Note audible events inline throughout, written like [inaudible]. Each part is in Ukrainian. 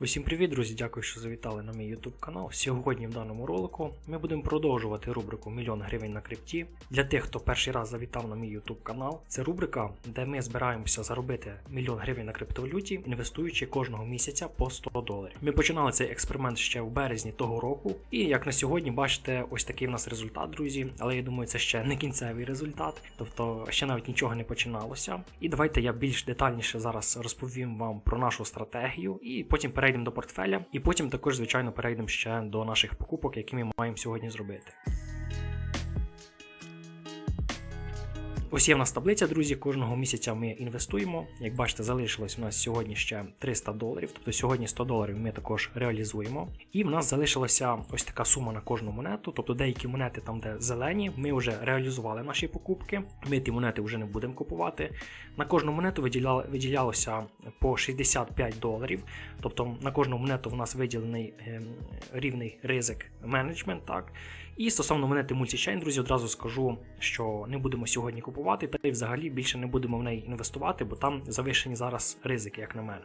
Усім привіт, друзі! Дякую, що завітали на мій YouTube канал. Сьогодні в даному ролику ми будемо продовжувати рубрику Мільйон гривень на крипті. Для тих, хто перший раз завітав на мій YouTube канал, це рубрика, де ми збираємося заробити мільйон гривень на криптовалюті, інвестуючи кожного місяця по 100 доларів. Ми починали цей експеримент ще в березні того року, і як на сьогодні бачите, ось такий в нас результат, друзі. Але я думаю, це ще не кінцевий результат, тобто ще навіть нічого не починалося. І давайте я більш детальніше зараз розповім вам про нашу стратегію, і потім перейдемо до портфеля, і потім також, звичайно, перейдемо ще до наших покупок, які ми маємо сьогодні зробити. Ось є в нас таблиця, друзі. Кожного місяця ми інвестуємо. Як бачите, залишилось у нас сьогодні ще 300 доларів, тобто сьогодні 100 доларів ми також реалізуємо. І в нас залишилася ось така сума на кожну монету. Тобто деякі монети, там, де зелені, ми вже реалізували наші покупки. Ми ті монети вже не будемо купувати. На кожну монету виділялося по 65 доларів. Тобто на кожну монету в нас виділений ем, рівний ризик менеджмент. так. І стосовно монети Multichain, друзі, одразу скажу, що не будемо сьогодні купувати, та й взагалі більше не будемо в неї інвестувати, бо там завищені зараз ризики, як на мене.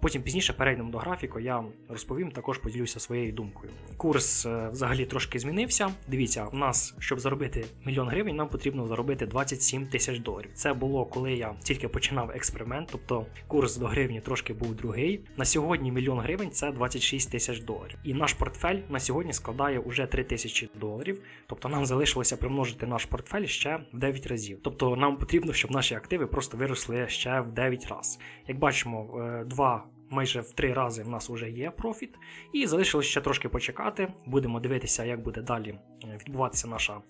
Потім пізніше перейдемо до графіку, я розповім, також поділюся своєю думкою. Курс е, взагалі трошки змінився. Дивіться, у нас, щоб заробити мільйон гривень, нам потрібно заробити 27 тисяч доларів. Це було коли я тільки починав експеримент, тобто курс до гривні трошки був другий. На сьогодні мільйон гривень це 26 тисяч доларів. І наш портфель на сьогодні складає уже 3 тисячі доларів. Тобто нам залишилося примножити наш портфель ще в 9 разів. Тобто нам потрібно, щоб наші активи просто виросли ще в 9 разів. Як бачимо, 2. Майже в три рази в нас вже є профіт, і залишилось ще трошки почекати. Будемо дивитися, як буде далі е, відбуватися наша е,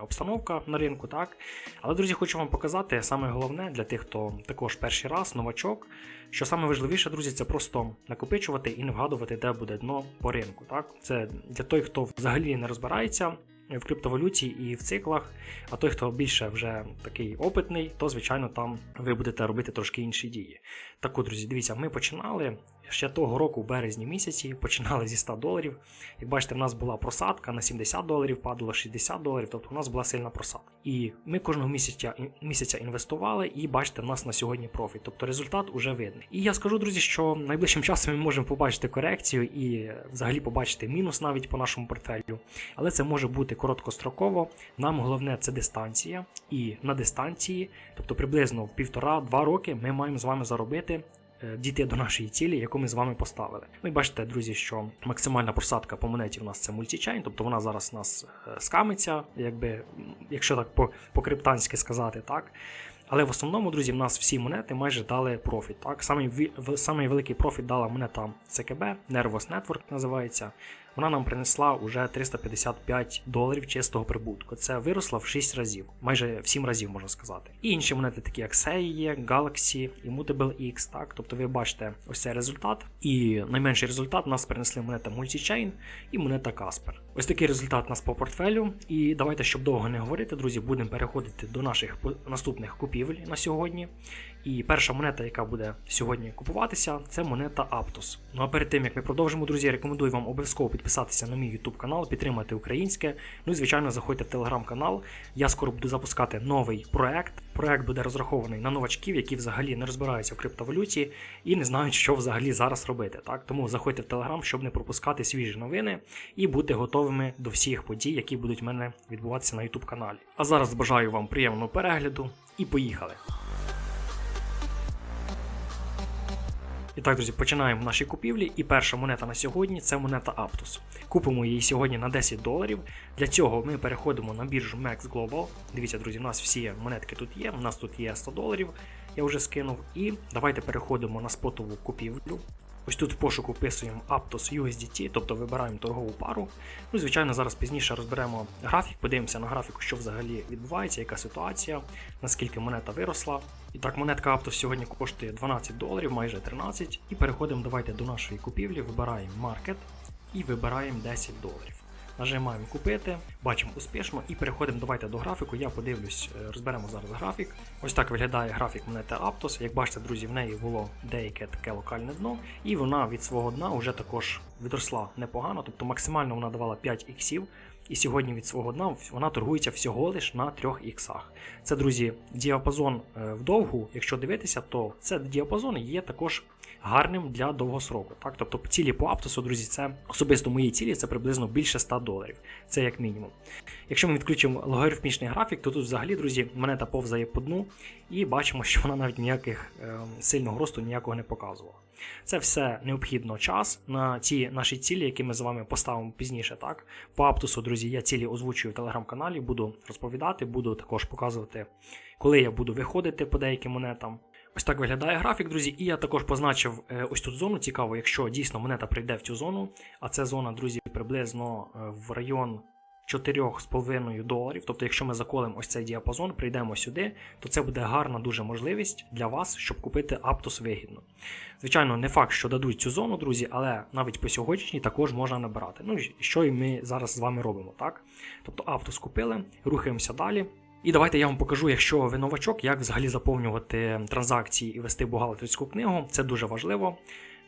обстановка на ринку. Так, але друзі, хочу вам показати саме головне для тих, хто також перший раз, новачок. Що саме важливіше, друзі, це просто накопичувати і не вгадувати, де буде дно по ринку. Так, це для той, хто взагалі не розбирається в криптовалюті і в циклах. А той, хто більше вже такий опитний, то звичайно там ви будете робити трошки інші дії. Так от, друзі, дивіться, ми починали ще того року, в березні місяці, починали зі 100 доларів. Як бачите, в нас була просадка на 70 доларів, падало 60 доларів, тобто у нас була сильна просадка. І ми кожного місяця місяця інвестували, і бачите, в нас на сьогодні профіт. Тобто результат уже видний. І я скажу, друзі, що найближчим часом ми можемо побачити корекцію і взагалі побачити мінус навіть по нашому портфелю. Але це може бути короткостроково. Нам головне це дистанція, і на дистанції, тобто приблизно в півтора-два роки, ми маємо з вами заробити. е, Дійти до нашої цілі, яку ми з вами поставили. Ви бачите, друзі, що максимальна просадка по монеті в нас це мультічайн, тобто вона зараз у нас е, скамиться, якби, якщо так по- по-криптанськи сказати, так. Але в основному, друзі, в нас всі монети майже дали профіт. Так? Самий великий профіт дала монета ЦКБ, Nervos Network називається. Вона нам принесла уже 355 доларів чистого прибутку. Це виросло в 6 разів, майже в 7 разів можна сказати. І інші монети, такі як SEI є, Galaxy, Immutable X. Так? Тобто ви бачите ось цей результат. І найменший результат нас принесли монета Multichain і монета Casper. Ось такий результат у нас по портфелю. І давайте, щоб довго не говорити, друзі, будемо переходити до наших наступних купівель на сьогодні. І перша монета, яка буде сьогодні купуватися, це монета Aptos. Ну а перед тим як ми продовжимо, друзі, рекомендую вам обов'язково підписатися на мій YouTube канал, підтримати українське. Ну і звичайно, заходьте в телеграм-канал. Я скоро буду запускати новий проект. Проект буде розрахований на новачків, які взагалі не розбираються в криптовалюті і не знають, що взагалі зараз робити. Так тому заходьте в телеграм, щоб не пропускати свіжі новини і бути готовими до всіх подій, які будуть в мене відбуватися на YouTube каналі. А зараз бажаю вам приємного перегляду і поїхали! І так, друзі, починаємо наші купівлі. І перша монета на сьогодні це монета Aptos. Купимо її сьогодні на 10 доларів. Для цього ми переходимо на біржу Max Global. Дивіться, друзі, у нас всі монетки тут є. У нас тут є 100 доларів, я вже скинув. І давайте переходимо на спотову купівлю. Ось тут в пошуку вписуємо Aptos USDT, тобто вибираємо торгову пару. Ну, звичайно, зараз пізніше розберемо графік, подивимося на графіку, що взагалі відбувається, яка ситуація, наскільки монета виросла. І так, монетка Aptos сьогодні коштує 12 доларів, майже 13. І переходимо давайте до нашої купівлі, вибираємо Market і вибираємо 10 доларів. Нажимаємо купити, бачимо успішно і переходимо давайте до графіку. Я подивлюсь, е, розберемо зараз графік. Ось так виглядає графік монети Aptos. Як бачите, друзі, в неї було деяке таке локальне дно, і вона від свого дна вже також відросла непогано, тобто максимально вона давала 5 іксів. І сьогодні від свого дна вона торгується всього лиш на 3 іксах. Це, друзі, діапазон е, вдовгу. Якщо дивитися, то це діапазон є також гарним для довгосроку. Так? Тобто цілі по Аптосу, друзі, це особисто мої цілі, це приблизно більше 100 доларів. Це як мінімум. Якщо ми відключимо логарифмічний графік, то тут взагалі, друзі, монета повзає по дну, і бачимо, що вона навіть ніяких е, сильного росту ніякого не показувала. Це все необхідно час на ті наші цілі, які ми з вами поставимо пізніше. Так, по Аптусу, друзі, я цілі озвучую в телеграм-каналі, буду розповідати, буду також показувати, коли я буду виходити по деяким монетам. Ось так виглядає графік, друзі. І я також позначив е, ось тут зону. Цікаво, якщо дійсно монета прийде в цю зону, а це зона, друзі, приблизно е, в район 4,5 доларів. Тобто, якщо ми заколимо ось цей діапазон, прийдемо сюди, то це буде гарна дуже можливість для вас, щоб купити Аптос вигідно. Звичайно, не факт, що дадуть цю зону, друзі, але навіть по сьогоднішній також можна набирати. Ну що і ми зараз з вами робимо, так? Тобто Аптос купили, рухаємося далі. І давайте я вам покажу, якщо ви новачок, як взагалі заповнювати транзакції і вести бухгалтерську книгу. Це дуже важливо.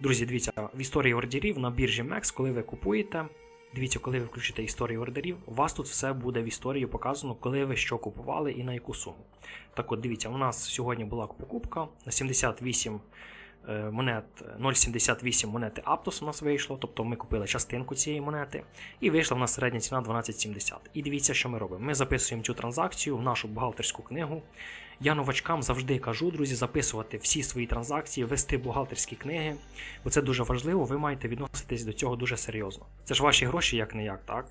Друзі, дивіться, в історії ордерів на біржі MEX, коли ви купуєте, дивіться, коли ви включите історію ордерів, у вас тут все буде в історії показано, коли ви що купували і на яку суму. Так от, дивіться, у нас сьогодні була покупка на 78 е, монет 0,78 монети Aptos у нас вийшло, тобто ми купили частинку цієї монети, і вийшла в нас середня ціна 12,70. І дивіться, що ми робимо. Ми записуємо цю транзакцію в нашу бухгалтерську книгу. Я новачкам завжди кажу, друзі, записувати всі свої транзакції, вести бухгалтерські книги, бо це дуже важливо, ви маєте відноситись до цього дуже серйозно. Це ж ваші гроші як не як, так?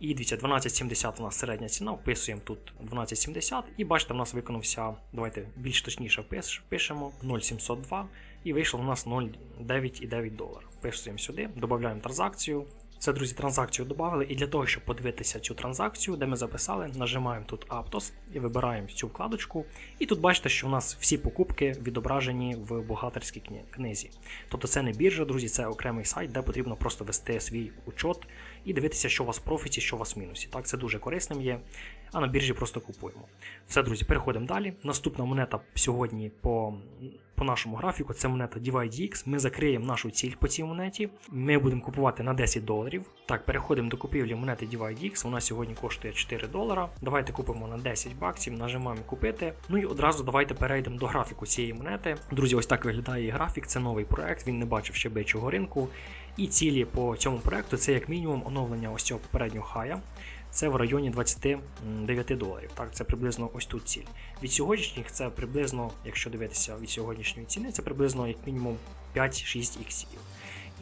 І дивіться, 12,70 у нас середня ціна, вписуємо тут 12,70 і бачите, у нас виконався, давайте більш точніше пиш- пишемо 0,702 і вийшло у нас 0,9,9 долар. Вписуємо сюди, додаємо транзакцію. Це, друзі, транзакцію додали, і для того, щоб подивитися цю транзакцію, де ми записали, нажимаємо тут Aptos і вибираємо цю вкладочку. І тут бачите, що у нас всі покупки відображені в бухгалтерській книзі. Тобто це не біржа, друзі, це окремий сайт, де потрібно просто вести свій учет і дивитися, що у вас в профіті, що у вас в мінусі. Так, це дуже корисним є. А на біржі просто купуємо. Все, друзі, переходимо далі. Наступна монета сьогодні по, по нашому графіку це монета DivideX. Ми закриємо нашу ціль по цій монеті. Ми будемо купувати на 10 доларів. Так, переходимо до купівлі монети DivideX. Вона сьогодні коштує 4 долара. Давайте купимо на 10 баксів, нажимаємо купити. Ну і одразу давайте перейдемо до графіку цієї монети. Друзі, ось так виглядає її графік. Це новий проект. Він не бачив ще бичого ринку. І цілі по цьому проекту це як мінімум оновлення ось цього попереднього хая. Це в районі 29 доларів. Так, це приблизно ось тут ціль. Від сьогоднішніх це приблизно, якщо дивитися від сьогоднішньої ціни, це приблизно як мінімум 5-6 іксів.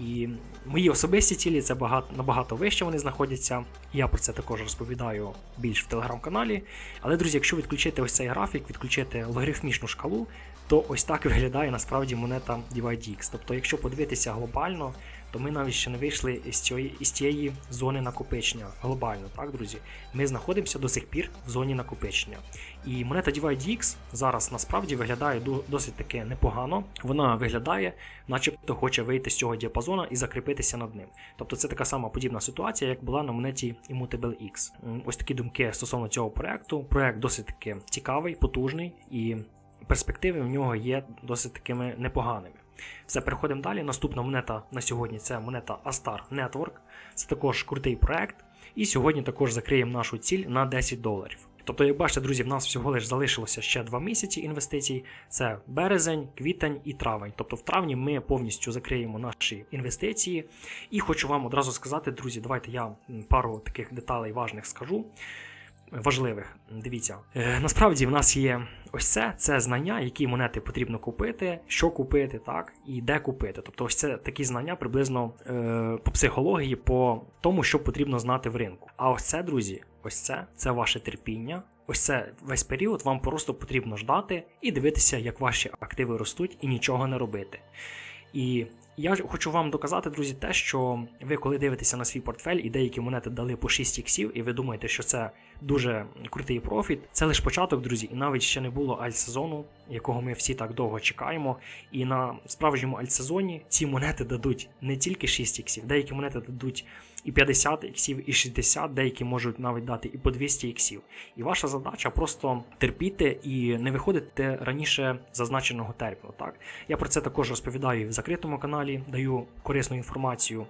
І мої особисті цілі це багато, набагато вище вони знаходяться. Я про це також розповідаю більш в телеграм-каналі. Але, друзі, якщо відключити ось цей графік, відключити логарифмічну шкалу, то ось так виглядає насправді монета DivideX. Тобто, якщо подивитися глобально, то ми навіть ще не вийшли із цієї, із цієї зони накопичення глобально, так, друзі? Ми знаходимося до сих пір в зоні накопичення. І монета DivideX зараз насправді виглядає досить таки непогано. Вона виглядає, начебто хоче вийти з цього діапазону і закріпитися над ним. Тобто це така сама подібна ситуація, як була на монеті Immutable X. Ось такі думки стосовно цього проекту. Проект досить таки цікавий, потужний і перспективи в нього є досить такими непоганими. Все, переходимо далі. Наступна монета на сьогодні це монета Astar Network. Це також крутий проект. І сьогодні також закриємо нашу ціль на 10 доларів. Тобто, як бачите, друзі, в нас всього лиш залишилося ще 2 місяці інвестицій: це березень, квітень і травень. Тобто в травні ми повністю закриємо наші інвестиції. І хочу вам одразу сказати, друзі, давайте я пару таких деталей важних скажу важливих. Дивіться, е, насправді в нас є ось це, це знання, які монети потрібно купити, що купити, так, і де купити. Тобто, ось це такі знання приблизно е, по психології, по тому, що потрібно знати в ринку. А ось це, друзі, ось це це ваше терпіння. Ось це весь період вам просто потрібно ждати і дивитися, як ваші активи ростуть, і нічого не робити. І я хочу вам доказати, друзі, те, що ви коли дивитеся на свій портфель і деякі монети дали по 6 іксів, і ви думаєте, що це дуже крутий профіт. Це лише початок, друзі, і навіть ще не було альт-сезону, якого ми всі так довго чекаємо. І на справжньому альт-сезоні ці монети дадуть не тільки 6 іксів, деякі монети дадуть і 50 іксів, і 60, деякі можуть навіть дати і по 200 іксів. І ваша задача просто терпіти і не виходити раніше зазначеного терміну. Так я про це також розповідаю в закритому каналі, даю корисну інформацію.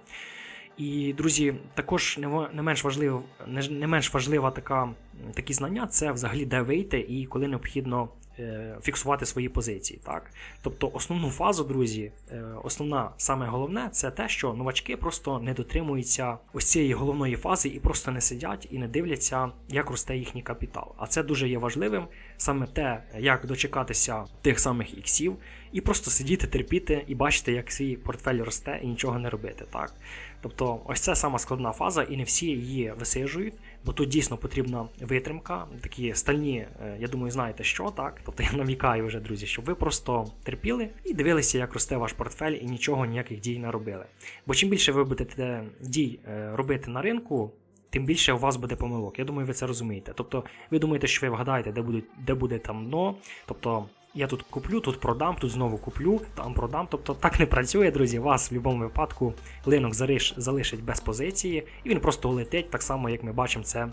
І, друзі, також не менш важлива, не менш важлива така, такі знання це взагалі де вийти і коли необхідно е, фіксувати свої позиції. Так? Тобто основну фазу, друзі, е, основна саме головне це те, що новачки просто не дотримуються ось цієї головної фази і просто не сидять і не дивляться, як росте їхній капітал. А це дуже є важливим саме те, як дочекатися тих самих іксів, і просто сидіти, терпіти і бачити, як свій портфель росте і нічого не робити. Так? Тобто, ось це сама складна фаза, і не всі її висижують, бо тут дійсно потрібна витримка, такі стальні, е, я думаю, знаєте що, так? Тобто я намікаю вже, друзі, щоб ви просто терпіли і дивилися, як росте ваш портфель, і нічого ніяких дій не робили. Бо чим більше ви будете дій е, робити на ринку, тим більше у вас буде помилок. Я думаю, ви це розумієте. Тобто, ви думаєте, що ви вгадаєте, де буде, де буде там дно. Тобто, я тут куплю, тут продам, тут знову куплю, там продам. Тобто так не працює, друзі. Вас в будь-якому випадку линок залишить без позиції, і він просто улетить, так само, як ми бачимо це,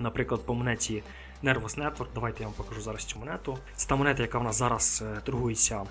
наприклад, по монеті Nervous Network. Давайте я вам покажу зараз цю монету. Це та монета, яка в нас зараз е, торгується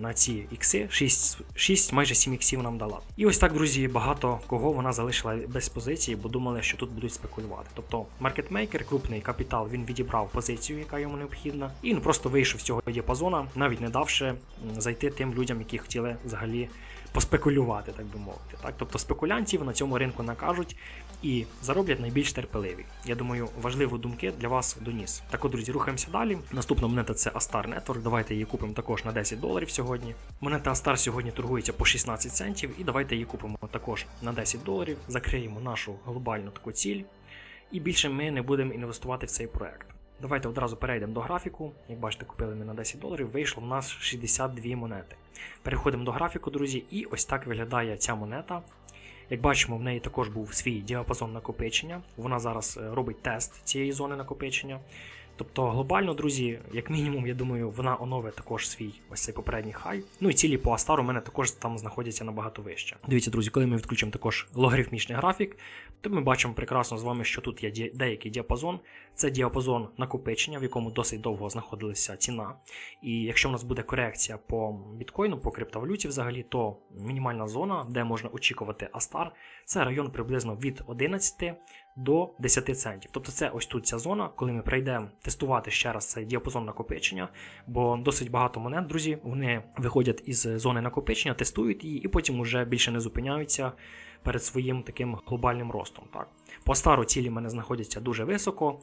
на ці ікси. 6, 6 майже 7 іксів нам дала. І ось так, друзі, багато кого вона залишила без позиції, бо думали, що тут будуть спекулювати. Тобто маркетмейкер, крупний капітал, він відібрав позицію, яка йому необхідна, і він просто вийшов з цього діапазона, навіть не давши зайти тим людям, які хотіли взагалі поспекулювати, так би мовити. Так? Тобто спекулянтів на цьому ринку накажуть і зароблять найбільш терпеливі. Я думаю, важливі думки для вас доніс. Так от, друзі, рухаємося далі. Наступна монета це Astar Network. Давайте її купимо також на 10 доларів сьогодні. Монета Astar сьогодні торгується по 16 центів, і давайте її купимо також на 10 доларів. Закриємо нашу глобальну таку ціль. І більше ми не будемо інвестувати в цей проект. Давайте одразу перейдемо до графіку. Як бачите, купили ми на 10 доларів, вийшло в нас 62 монети. Переходимо до графіку, друзі, і ось так виглядає ця монета. Як бачимо, в неї також був свій діапазон накопичення. Вона зараз е, робить тест цієї зони накопичення. Тобто глобально, друзі, як мінімум, я думаю, вона оновить також свій ось цей попередній хай. Ну і цілі по Астару у мене також там знаходяться набагато вище. Дивіться, друзі, коли ми відключимо також логарифмічний графік, то ми бачимо прекрасно з вами, що тут є деякий діапазон. Це діапазон накопичення, в якому досить довго знаходилася ціна. І якщо в нас буде корекція по біткоїну, по криптовалюті взагалі, то мінімальна зона, де можна очікувати Астар, це район приблизно від 11 до 10 центів. Тобто це ось тут ця зона, коли ми прийдемо тестувати ще раз цей діапазон накопичення, бо досить багато монет, друзі, вони виходять із зони накопичення, тестують її і потім вже більше не зупиняються перед своїм таким глобальним ростом. Так. По стару цілі мене знаходяться дуже високо.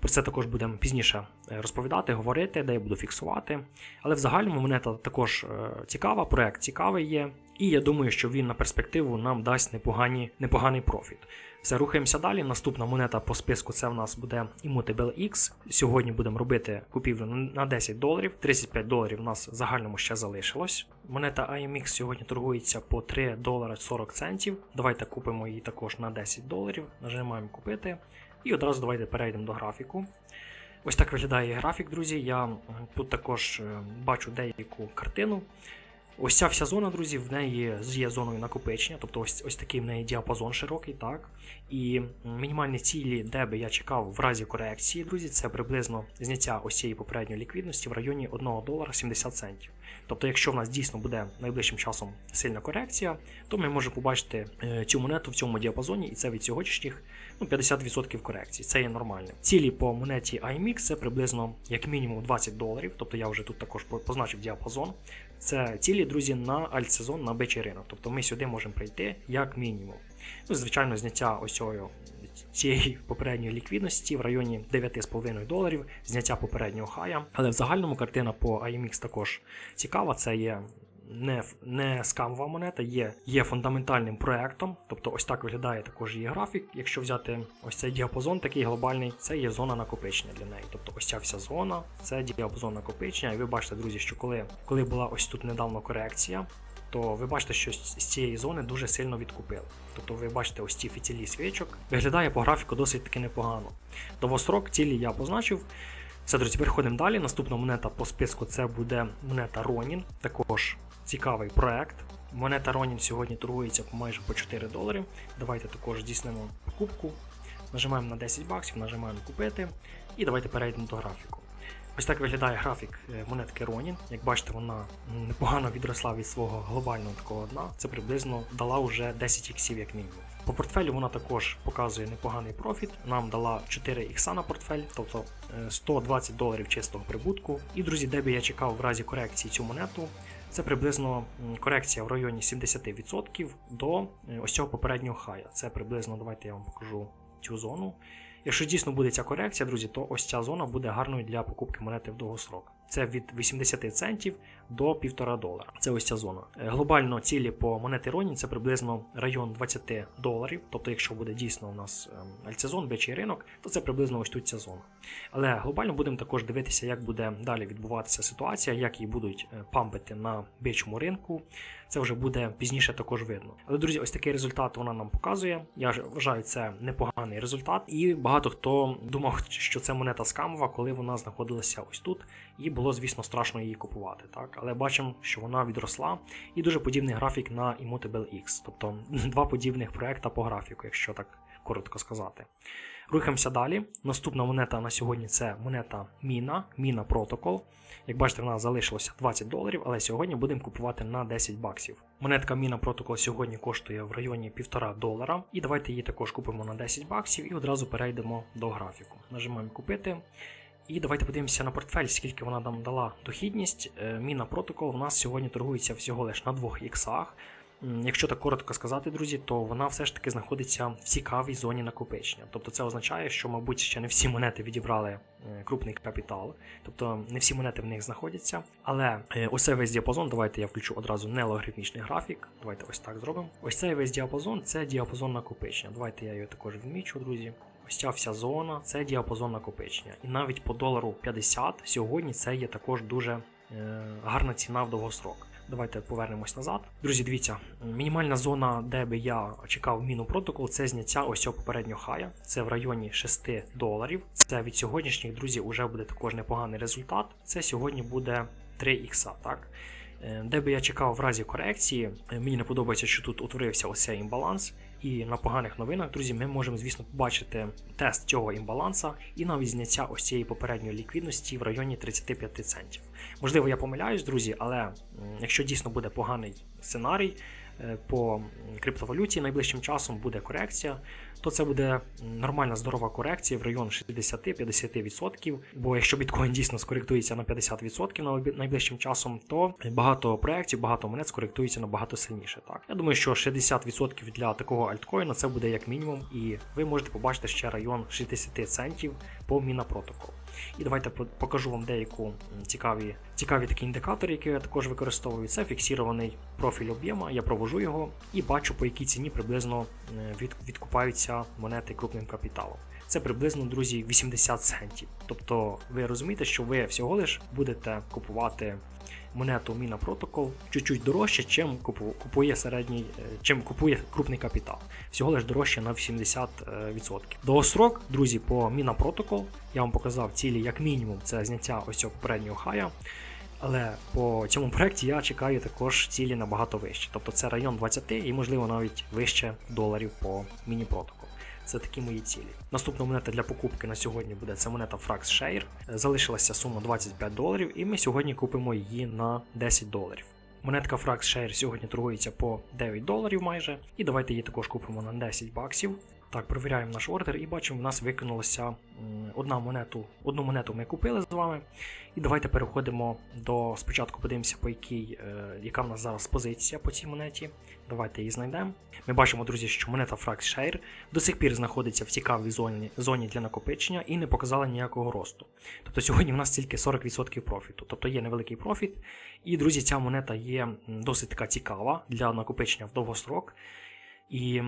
Про це також будемо пізніше е, розповідати, говорити, де я буду фіксувати. Але в загальному монета також е, цікава, проект цікавий є. І я думаю, що він на перспективу нам дасть непогані, непоганий профіт. Все, рухаємося далі. Наступна монета по списку це в нас буде Immutable X. Сьогодні будемо робити купівлю на 10 доларів. 35 доларів у нас в загальному ще залишилось. Монета IMX сьогодні торгується по 3 долари 40 центів. Давайте купимо її також на 10 доларів. Нажимаємо купити. І одразу давайте перейдемо до графіку. Ось так виглядає графік, друзі. Я тут також е, бачу деяку картину. Ось ця вся зона, друзі, в неї є зоною накопичення, тобто ось, ось такий в неї діапазон широкий, так. І мінімальні цілі, де би я чекав в разі корекції, друзі, це приблизно зняття ось цієї попередньої ліквідності в районі 1 долара 70 центів. Тобто, якщо в нас дійсно буде найближчим часом сильна корекція, то ми можемо побачити е, цю монету в цьому діапазоні, і це від сьогоднішніх ну, 50% корекції. Це є нормально. Цілі по монеті IMX це приблизно як мінімум 20 доларів. Тобто я вже тут також позначив діапазон. Це цілі, друзі, на альтсезон, на бичий ринок. Тобто ми сюди можемо прийти як мінімум. Ну, звичайно, зняття ось цієї попередньої ліквідності в районі 9,5 доларів, зняття попереднього хая. Але в загальному картина по IMX також цікава. Це є не, не скамова монета, є, є фундаментальним проектом. Тобто ось так виглядає також її графік. Якщо взяти ось цей діапазон, такий глобальний, це є зона накопичення для неї. Тобто ось ця вся зона, це діапазон накопичення. І ви бачите, друзі, що коли, коли була ось тут недавно корекція, то ви бачите, що з цієї зони дуже сильно відкупили. Тобто ви бачите ось ці фітілі свічок. Виглядає по графіку досить таки непогано. Довгострок цілі я позначив. Все, друзі, переходимо далі. Наступна монета по списку це буде монета Ronin. Також цікавий проект. Монета Ronin сьогодні торгується майже по 4 долари. Давайте також здійснимо покупку. Нажимаємо на 10 баксів, нажимаємо купити. І давайте перейдемо до графіку. Ось так виглядає графік е, монетки Ronin. Як бачите, вона непогано відросла від свого глобального такого дна. Це приблизно дала вже 10 іксів як мінімум. По портфелю вона також показує непоганий профіт. Нам дала 4 ікса на портфель, тобто е, 120 доларів чистого прибутку. І друзі, де би я чекав в разі корекції цю монету, це приблизно корекція в районі 70% до е, ось цього попереднього хая. Це приблизно, давайте я вам покажу цю зону. Якщо дійсно буде ця корекція, друзі, то ось ця зона буде гарною для покупки монети в довгосрок. Це від 80 центів до 1,5 долара. Це ось ця зона. Е, Глобально цілі по монети Ronin це приблизно район 20 доларів. Тобто, якщо буде дійсно у нас ем, альцезон, бичий ринок, то це приблизно ось тут ця зона. Але глобально будемо також дивитися, як буде далі відбуватися ситуація, як її будуть е, пампити на бичому ринку. Це вже буде пізніше також видно. Але друзі, ось такий результат вона нам показує. Я вважаю, це непоганий результат. І хто думав, що це монета скамова, коли вона знаходилася ось тут, і було, звісно, страшно її купувати. Так, але бачимо, що вона відросла, і дуже подібний графік на Immutable X, тобто два подібних проекта по графіку, якщо так коротко сказати. Рухаємося далі. Наступна монета на сьогодні це монета Міна, Міна Protocol. Як бачите, вона залишилося 20 доларів, але сьогодні будемо купувати на 10 баксів. Монетка Міна Protocol сьогодні коштує в районі 1,5 долара. І давайте її також купимо на 10 баксів і одразу перейдемо до графіку. Нажимаємо купити. І давайте подивимося на портфель, скільки вона нам дала дохідність. Е, Міна Protocol у нас сьогодні торгується всього лиш на двох іксах. Якщо так коротко сказати, друзі, то вона все ж таки знаходиться в цікавій зоні накопичення. Тобто це означає, що, мабуть, ще не всі монети відібрали е, крупний капітал, тобто не всі монети в них знаходяться. Але е, ось весь діапазон, давайте я включу одразу не логарифмічний графік. Давайте ось так зробимо. Ось цей весь діапазон це діапазон накопичення. Давайте я його також відмічу, друзі. Ось ця вся зона це діапазон накопичення. І навіть по долару 50 сьогодні це є також дуже е, гарна ціна в довгострок. Давайте повернемось назад. Друзі, дивіться, мінімальна зона, де би я чекав міну протокол, це зняття ось цього попереднього хая. Це в районі 6 доларів. Це від сьогоднішніх, друзі, вже буде також непоганий результат. Це сьогодні буде 3 ікса, так? Е, Де би я чекав в разі корекції, е, мені не подобається, що тут утворився ось цей імбаланс. І на поганих новинах, друзі, ми можемо, звісно, побачити тест цього імбаланса і навіть зняття ось цієї попередньої ліквідності в районі 35 центів. Можливо, я помиляюсь, друзі, але якщо дійсно буде поганий сценарій е, по криптовалюті найближчим часом буде корекція, то це буде нормальна здорова корекція в район 60-50%. Бо якщо біткоін дійсно скоректується на 50% на обі- найближчим часом, то багато проєктів, багато монет скоректується набагато сильніше. Так я думаю, що 60% для такого альткоїна це буде як мінімум, і ви можете побачити ще район 60 центів по Protocol. І давайте по- покажу вам деяку цікаві, цікаві такі індикатори, які я також використовую. Це фіксірований профіль об'єма. Я провожу його і бачу, по якій ціні приблизно е, від, відкупаються монети крупним капіталом. Це приблизно, друзі, 80 центів. Тобто ви розумієте, що ви всього лиш будете купувати монету Міна Protocol чуть-чуть дорожче, чим купує середній, е, чим купує крупний капітал. Всього лиш дорожче на 80%. Довгострок, друзі, по Міна Protocol я вам показав цілі як мінімум це зняття ось цього попереднього хая. Але по цьому проекті я чекаю також цілі набагато вище. Тобто це район 20 і, можливо, навіть вище доларів по міні-протоколу. Це такі мої цілі. Наступна монета для покупки на сьогодні буде це монета Frax Share. Залишилася сума 25 доларів, і ми сьогодні купимо її на 10 доларів. Монетка Frax Share сьогодні торгується по 9 доларів майже. І давайте її також купимо на 10 баксів. Так, перевіряємо наш ордер і бачимо, в нас викинулася одна монету. Одну монету ми купили з вами. І давайте переходимо до спочатку подивимося, по якій, е, яка в нас зараз позиція по цій монеті. Давайте її знайдемо. Ми бачимо, друзі, що монета Frax Share до сих пір знаходиться в цікавій зоні, зоні для накопичення і не показала ніякого росту. Тобто сьогодні в нас тільки 40% профіту, тобто є невеликий профіт. І, друзі, ця монета є досить така цікава для накопичення в довгострок. І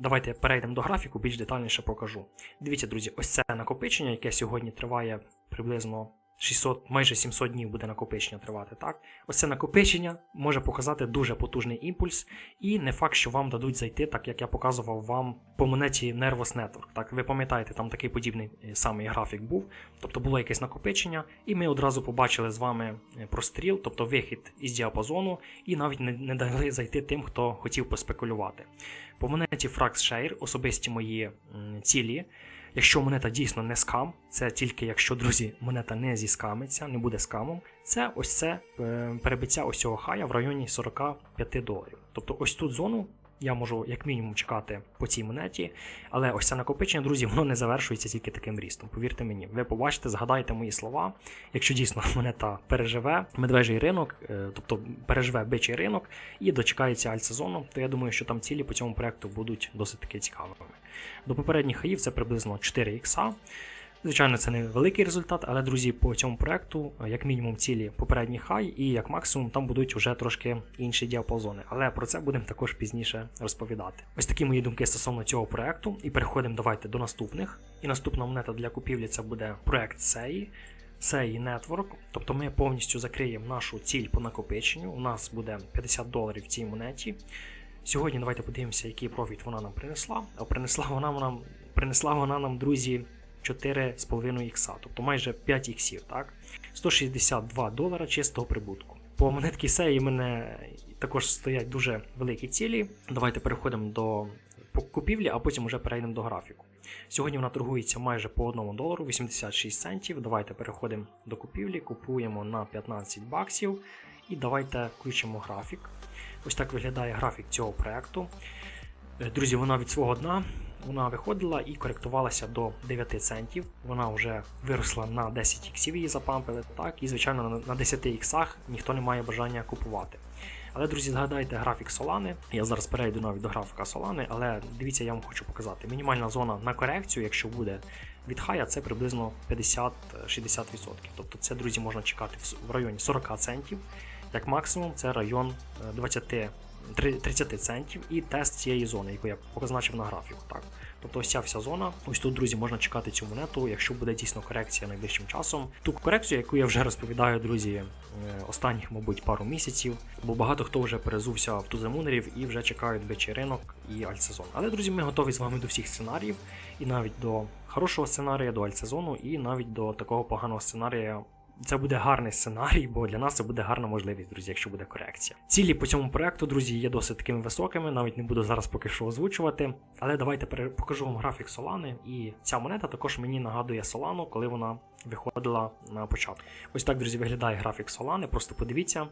давайте перейдемо до графіку, більш детальніше покажу. Дивіться, друзі, ось це накопичення, яке сьогодні триває приблизно 600, майже 700 днів буде накопичення тривати. Так, ось це накопичення може показати дуже потужний імпульс, і не факт, що вам дадуть зайти, так як я показував вам по монеті Nervous Network. Так, ви пам'ятаєте, там такий подібний е, самий графік був. Тобто було якесь накопичення, і ми одразу побачили з вами е, простріл, тобто вихід із діапазону, і навіть не, не дали зайти тим, хто хотів поспекулювати. По монеті Frax Share особисті мої цілі. Якщо монета дійсно не скам, це тільки якщо, друзі, монета не зіскамиться, не буде скамом, це ось це е, перебиття ось цього хая в районі 45 доларів. Тобто ось тут зону я можу як мінімум чекати по цій монеті, але ось це накопичення, друзі, воно не завершується тільки таким рістом. Повірте мені, ви побачите, згадайте мої слова. Якщо дійсно [laughs] монета переживе медвежий ринок, е, тобто переживе бичий ринок і дочекається альтсезону, то я думаю, що там цілі по цьому проекту будуть досить таки цікавими. До попередніх хаїв це приблизно 4 ікса. Звичайно, це не великий результат, але друзі, по цьому проекту, е, як мінімум, цілі попередні хай, і як максимум там будуть вже трошки інші діапазони. Але про це будемо також пізніше розповідати. Ось такі мої думки стосовно цього проекту. І переходимо давайте до наступних. І наступна монета для купівлі це буде проект SEI. SEI Network. Тобто ми повністю закриємо нашу ціль по накопиченню. У нас буде 50 доларів в цій монеті. Сьогодні давайте подивимося, який профіт вона нам принесла. А принесла вона нам принесла вона нам, друзі, 4,5 ікса, тобто майже 5 іксів, так? 162 долара чистого прибутку. По монетки сеї мене також стоять дуже великі цілі. Давайте переходимо до купівлі, а потім вже перейдемо до графіку. Сьогодні вона торгується майже по 1 долару 86 центів. Давайте переходимо до купівлі, купуємо на 15 баксів. І давайте включимо графік. Ось так виглядає графік цього проекту. Е, Друзі, вона від свого дна вона виходила і коректувалася до 9 центів. Вона вже виросла на 10 іксів, її запампили. Так, і звичайно на- на 10 іксах ніхто не має бажання купувати. Але, друзі, згадайте графік Solana. Я зараз перейду навіть до графіка Solana, але дивіться, я вам хочу показати. Мінімальна зона на корекцію, якщо буде від хая, це приблизно 50-60%. Тобто це, друзі, можна чекати в районі 40 центів. Як максимум, це район е, 20 три- 30 центів і тест цієї зони, яку я позначив на графіку. Так. Тобто ось ця вся зона. Ось тут, друзі, можна чекати цю монету, якщо буде дійсно корекція найближчим часом. Ту корекцію, яку я вже розповідаю, друзі, е, останніх, мабуть, пару місяців, бо багато хто вже перезувся в туземунерів і вже чекають бичий ринок і альтсезон. Але, друзі, ми готові з вами до всіх сценаріїв, і навіть до хорошого сценарія, до альтсезону, і навіть до такого поганого сценарія це буде гарний сценарій, бо для нас це буде гарна можливість, друзі, якщо буде корекція. Цілі по цьому проекту, друзі, є досить такими високими, навіть не буду зараз поки що озвучувати. Але давайте покажу вам графік Солани. І ця монета також мені нагадує Солану, коли вона виходила на початку. Ось так, друзі, виглядає графік Солани, просто подивіться.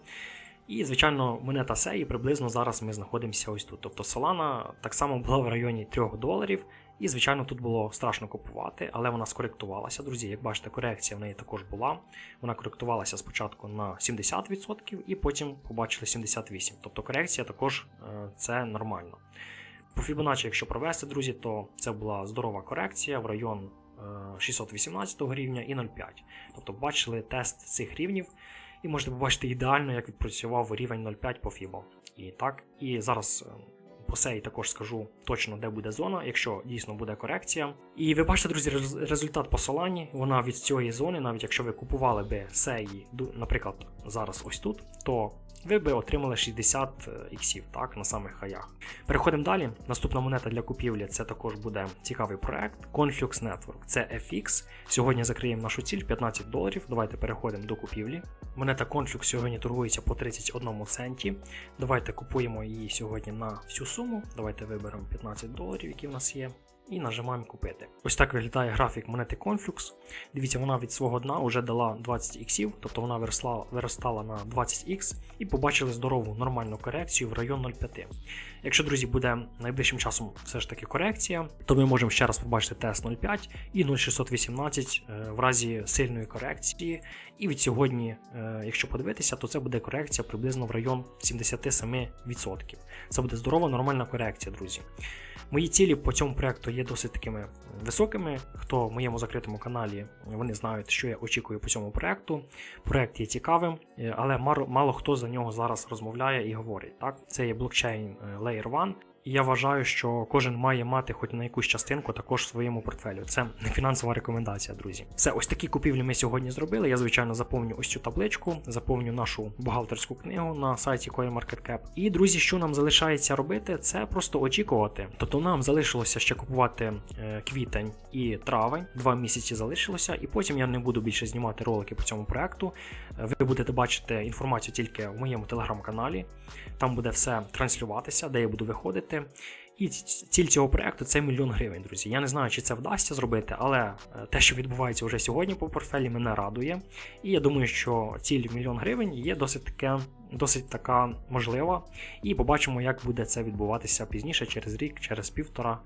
І, звичайно, монета Сеї приблизно зараз ми знаходимося ось тут. Тобто Solana так само була в районі 3 доларів. І, звичайно, тут було страшно купувати, але вона скоректувалася, друзі. Як бачите, корекція в неї також була. Вона коректувалася спочатку на 70% і потім побачили 78%. Тобто корекція також е, це нормально. По Fibonacci, якщо провести, друзі, то це була здорова корекція в район е, 618 рівня і 0,5. Тобто бачили тест цих рівнів. І можете побачити ідеально, як відпрацював рівень 0,5 по FIBO. І так, і зараз е, по сеї також скажу точно, де буде зона, якщо дійсно буде корекція. І ви бачите, друзі, рез- результат по Солані. Вона від цієї зони, навіть якщо ви купували би сеї, наприклад, зараз ось тут, то ви би отримали 60 іксів, так, на самих хаях. Переходимо далі. Наступна монета для купівлі це також буде цікавий проект. Conflux Network. Це FX. Сьогодні закриємо нашу ціль 15 доларів. Давайте переходимо до купівлі. Монета Conflux сьогодні торгується по 31 центі. Давайте купуємо її сьогодні на всю суму. Давайте виберемо 15 доларів, які в нас є. І нажимаємо купити. Ось так виглядає графік монети Conflux. Дивіться, вона від свого дна вже дала 20 іксів, тобто вона виросла, виростала на 20х і побачили здорову нормальну корекцію в район 0,5. Якщо, друзі, буде найближчим часом все ж таки корекція, то ми можемо ще раз побачити тест 0,5 і 0,618 е, в разі сильної корекції. І від сьогодні, е, якщо подивитися, то це буде корекція приблизно в район 77%. Це буде здорова, нормальна корекція, друзі. Мої цілі по цьому проєкту є досить такими високими. Хто в моєму закритому каналі, вони знають, що я очікую по цьому проєкту. Проєкт є цікавим, е, але мало, хто за нього зараз розмовляє і говорить. Так, це є блокчейн е, Layer 1. Я вважаю, що кожен має мати хоч на якусь частинку також в своєму портфелю. Це не фінансова рекомендація, друзі. Все, ось такі купівлі ми сьогодні зробили. Я, звичайно, заповню ось цю табличку, заповню нашу бухгалтерську книгу на сайті CoinMarketCap. І, друзі, що нам залишається робити, це просто очікувати. Тобто нам залишилося ще купувати е, квітень і травень, два місяці залишилося, і потім я не буду більше знімати ролики по цьому проекту. Е, Ви будете бачити інформацію тільки в моєму телеграм-каналі. Там буде все транслюватися, де я буду виходити. І ціль цього проекту це мільйон гривень, друзі. Я не знаю, чи це вдасться зробити, але е, те, що відбувається вже сьогодні по портфелі, мене радує. І я думаю, що ціль мільйон гривень є досить таке, досить така можлива. І побачимо, як буде це відбуватися пізніше, через рік, через півтора.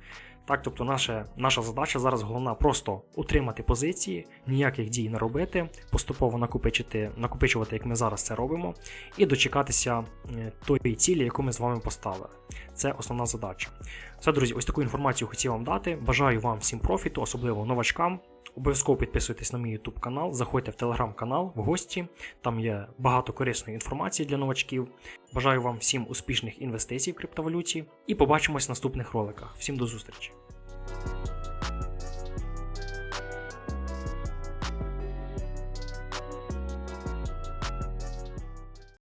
Так, тобто, наша, наша задача зараз головна просто утримати позиції, ніяких дій не робити, поступово накопичити, накопичувати, як ми зараз це робимо, і дочекатися е, тої цілі, яку ми з вами поставили. Це основна задача. Все, друзі, ось таку інформацію хотів вам дати. Бажаю вам всім профіту, особливо новачкам. Обов'язково підписуйтесь на мій YouTube канал, заходьте в телеграм канал в гості. Там є багато корисної інформації для новачків. Бажаю вам всім успішних інвестицій в криптовалюті і побачимось в наступних роликах. Всім до зустрічі!